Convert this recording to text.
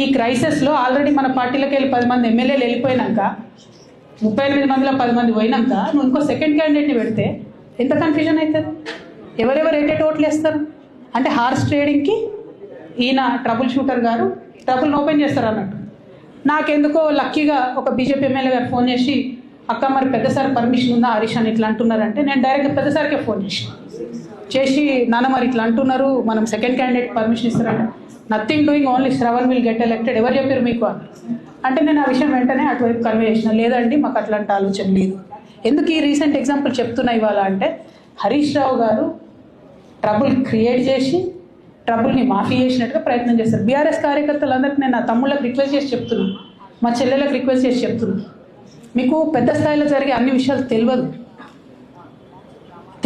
ఈ క్రైసిస్లో ఆల్రెడీ మన పార్టీలోకి వెళ్ళి పది మంది ఎమ్మెల్యేలు వెళ్ళిపోయినాక ముప్పై ఎనిమిది మందిలో పది మంది పోయినాక నువ్వు ఇంకో సెకండ్ క్యాండిడేట్ని పెడితే ఎంత కన్ఫ్యూజన్ అవుతుంది? ఎవరెవరు ఏటేటి ఓట్లు వేస్తారు? అంటే హార్స్ ట్రేడింగ్కి ఈయన ట్రబుల్ షూటర్ గారు ట్రబుల్ని ఓపెన్ చేస్తారు అన్నట్టు. నాకెందుకో లక్కీగా ఒక బీజేపీ ఎమ్మెల్యే గారు ఫోన్ చేసి అక్క మరి పెద్దసారి పర్మిషన్ ఉందా? హరీష్ అని ఇట్లా అంటున్నారంటే నేను డైరెక్ట్గా పెద్దసారికే ఫోన్ చేసి చేసి నాన్న మరి ఇట్లా అంటున్నారు మనం సెకండ్ క్యాండిడేట్ పర్మిషన్ ఇస్తారంట. Nothing doing only Sravan will get elected ఎవరు చెప్పారు మీకు? అంటే నేను ఆ విషయం వెంటనే అటువైపు కన్వే చేసిన. లేదండి మాకు అట్లాంటి ఆలోచన లేదు. ఎందుకు ఈ రీసెంట్ ఎగ్జాంపుల్ చెప్తున్నా ఇవాళ అంటే హరీష్ రావు గారు ట్రబుల్ క్రియేట్ చేసి ట్రబుల్ని మాఫీ చేసినట్టుగా ప్రయత్నం చేస్తారు. బీఆర్ఎస్ కార్యకర్తలందరికీ నేను నా తమ్ముళ్ళకి రిక్వెస్ట్ చేసి చెప్తున్నాను మా చెల్లెలకు రిక్వెస్ట్ చేసి చెప్తున్నాను మీకు పెద్ద స్థాయిలో జరిగే అన్ని విషయాలు తెలియదు.